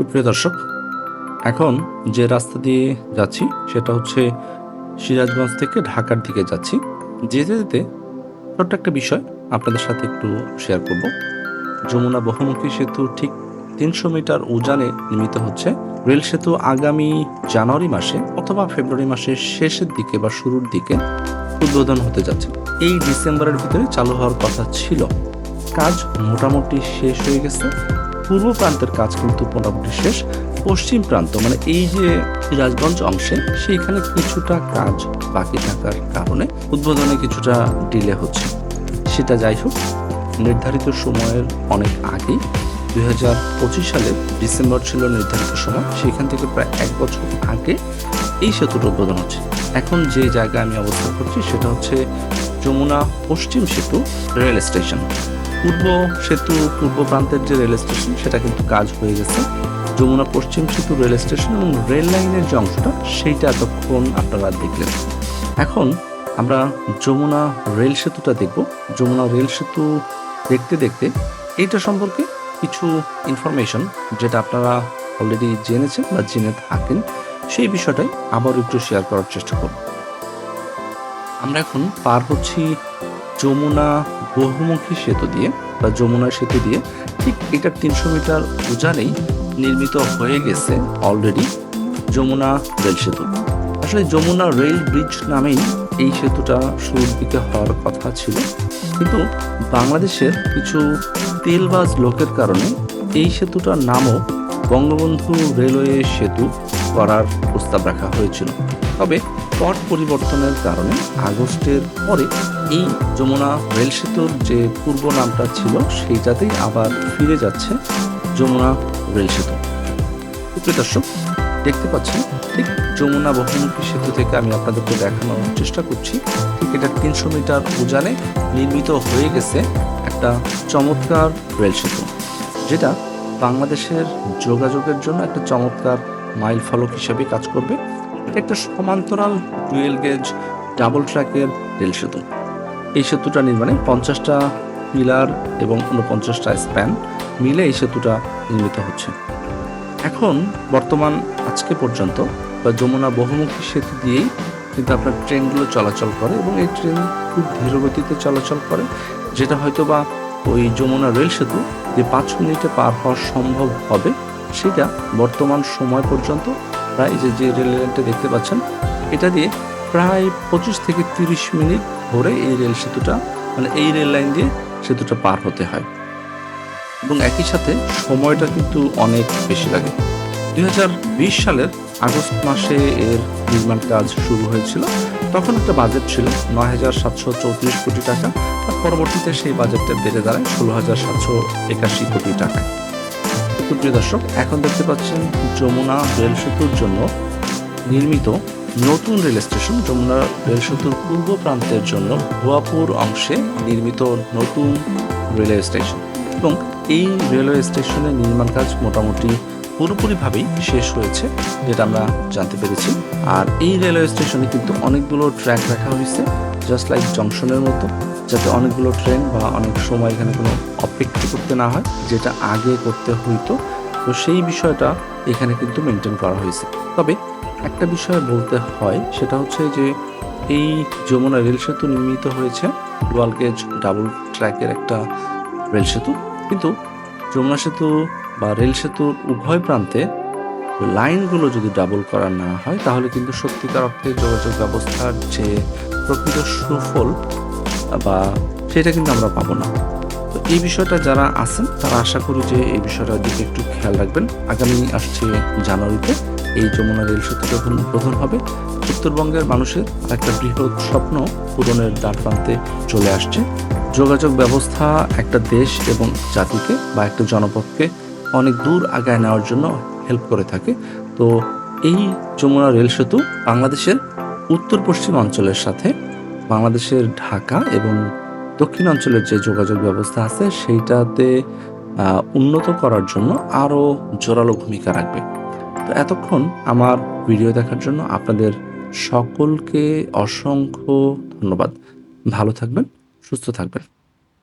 সুপ্রিয় দর্শক, এখন যে রাস্তা দিয়ে যাচ্ছি সেটা হচ্ছে সিরাজগঞ্জ থেকে ঢাকার দিকে যাচ্ছি। যেতে যেতে ছোট্ট একটা বিষয় আপনাদের সাথে একটু শেয়ার করব। যমুনা বহুমুখী সেতু ঠিক তিনশো মিটার উজানে নির্মিত হচ্ছে। রেল সেতু আগামী জানুয়ারি মাসে অথবা ফেব্রুয়ারি মাসের শেষের দিকে বা শুরুর দিকে উদ্বোধন হতে যাচ্ছে। এই ডিসেম্বরের ভিতরে চালু হওয়ার কথা ছিল। কাজ মোটামুটি শেষ হয়ে গেছে। পূর্ব প্রান্তের কাজ কিন্তু মোটামুটি শেষ। পশ্চিম প্রান্ত মানে এই যে সিরাজগঞ্জ অংশে, সেইখানে কিছুটা কাজ বাকি থাকার কারণে উদ্বোধনে কিছুটা ডিলে হচ্ছে। সেটা যাই হোক, নির্ধারিত সময়ের অনেক আগেই দুই হাজার পঁচিশ সালের ডিসেম্বর ছিল নির্ধারিত সময়। সেখান থেকে প্রায় এক বছর আগে এই সেতুর উদ্বোধন হচ্ছে। এখন যে জায়গায় আমি অবস্থান করছি, সেটা হচ্ছে যমুনা পশ্চিম সেতু রেল স্টেশন। পূর্ব সেতু, পূর্ব প্রান্তের যে রেল স্টেশন, সেটা কিন্তু কাজ হয়ে গেছে। যমুনা পশ্চিম সেতু রেল স্টেশন এবং রেল লাইনের যে অংশটা, সেইটা এতক্ষণ আপনারা দেখলেন। এখন আমরা যমুনা রেল সেতুটা দেখব। যমুনা রেল সেতু দেখতে দেখতে এইটা সম্পর্কে কিছু ইনফরমেশন যেটা আপনারা অলরেডি জেনেছেন বা জেনে থাকেন, সেই বিষয়টাই আবার একটু শেয়ার করার চেষ্টা করব। আমরা এখন পার হচ্ছি যমুনা বহুমুখী সেতু দিয়ে বা যমুনা সেতু দিয়ে ঠিক এটা তিনশো মিটার উজানেই নির্মিত হয়ে গেছে অলরেডি যমুনা রেল সেতু। আসলে যমুনা রেল ব্রিজ নামেই এই সেতুটা শুরুর দিকে হওয়ার কথা ছিল। কিন্তু বাংলাদেশের কিছু তেলবাজ লোকের কারণে এই সেতুটার নামও বঙ্গবন্ধু রেলওয়ে সেতু করার প্রস্তাব রাখা হয়েছিল। তবে পট পরিবর্তনের কারণে আগস্টের পরে এই যমুনা রেল সেতুর যে পূর্ব নামটা ছিল, সেইটাতেই আবার ফিরে যাচ্ছে যমুনা রেল সেতু। দর্শক, দেখতে পাচ্ছেন, ঠিক যমুনা বহুমুখী সেতু থেকে আমি আপনাদেরকে দেখানোর চেষ্টা করছি। ঠিক এটা তিনশো মিটার উজানে নির্মিত হয়ে গেছে একটা চমৎকার রেল সেতু, যেটা বাংলাদেশের যোগাযোগের জন্য একটা চমৎকার মাইল ফলক হিসেবে কাজ করবে। এটা একটা সমান্তরাল ডুয়েল গেজ ডাবল ট্র্যাকের রেল সেতু। এই সেতুটা নির্মাণে পঞ্চাশটা পিলার এবং উনপঞ্চাশটা স্প্যান মিলে এই সেতুটা নির্মিত হচ্ছে। এখন বর্তমান আজকে পর্যন্ত বা যমুনা বহুমুখী সেতু দিয়েই কিন্তু আপনার ট্রেনগুলো চলাচল করে এবং এই ট্রেন খুব ধীরগতিতে চলাচল করে, যেটা হয়তো বা ওই যমুনা রেল সেতু যে পাঁচ মিনিটে পার হওয়া সম্ভব হবে, সেটা বর্তমান সময় পর্যন্ত, প্রায় যে যে রেল লাইনটা দেখতে পাচ্ছেন, এটা দিয়ে প্রায় পঁচিশ থেকে তিরিশ মিনিট ধরে এই রেল সেতুটা মানে এই রেল লাইন দিয়ে সেতুটা পার হতে হয়। এবং একই সাথে সময়টা কিন্তু অনেক বেশি লাগে। দু হাজার বিশ সালের আগস্ট মাসে এর নির্মাণ কাজ শুরু হয়েছিল। তখন একটা বাজেট ছিল নয় হাজার সাতশো চৌত্রিশ কোটি টাকা। আর পরবর্তীতে সেই বাজেটটা বেড়ে দাঁড়ায় ষোলো হাজার সাতশো একাশি কোটি টাকায়। তো প্রিয় দর্শক, এখন দেখতে পাচ্ছেন যমুনা রেল সেতুর জন্য নির্মিত নতুন রেল স্টেশন যমুনা রেল সেতুর পূর্ব প্রান্তের জন্য ভুয়াপুর অংশে নির্মিত নতুন রেলওয়ে স্টেশন। এবং এই রেলওয়ে স্টেশনের নির্মাণ কাজ মোটামুটি পুরোপুরিভাবেই শেষ হয়েছে, যেটা আমরা জানতে পেরেছি। আর এই রেলওয়ে স্টেশনে কিন্তু অনেকগুলো ট্র্যাক রাখা হয়েছে জাস্ট লাইক জংশনের মতো, যাতে অনেকগুলো ট্রেন বা অনেক সময় এখানে কোনো অপেক্ষা করতে না হয়, যেটা আগে করতে হইতো। তো সেই বিষয়টা এখানে কিন্তু মেনটেন করা হয়েছে। তবে একটা বিষয় বলতে হয়, সেটা হচ্ছে যে এই যমুনা রেল সেতু নির্মিত হয়েছে ডুয়াল গেজ ডাবল ট্র্যাকের একটা রেল সেতু। কিন্তু যমুনা সেতু বা রেল সেতুর উভয় প্রান্তে লাইনগুলো যদি ডাবল করা না হয়, তাহলে কিন্তু সত্যিকার অর্থে যোগাযোগ ব্যবস্থার যে প্রকৃত সুফল বা সেটা কিন্তু আমরা পাবো না। তো এই বিষয়টা যারা আছেন, তারা আশা করি যে এই বিষয়টার দিকে একটু খেয়াল রাখবেন। আগামী আসছে জানুয়ারিতে এই যমুনা রেল সেতু যখন উদ্বোধন হবে। উত্তরবঙ্গের মানুষের একটা বৃহৎ স্বপ্ন পূরণের দ্বার প্রান্তে চলে আসছে। যোগাযোগ ব্যবস্থা একটা দেশ এবং জাতিকে বা একটা জনপদকে অনেক দূর আগায় নেওয়ার জন্য হেল্প করে থাকে। তো এই যমুনা রেল সেতু বাংলাদেশের উত্তর পশ্চিম অঞ্চলের সাথে, বাংলাদেশের ঢাকা এবং দক্ষিণ অঞ্চলের যে যোগাযোগ ব্যবস্থা আছে, সেইটাতে উন্নত করার জন্য আরও জোরালো ভূমিকা রাখবে। তো এতক্ষণ আমার ভিডিও দেখার জন্য আপনাদের সকলকে অসংখ্য ধন্যবাদ। ভালো থাকবেন, সুস্থ থাকবেন।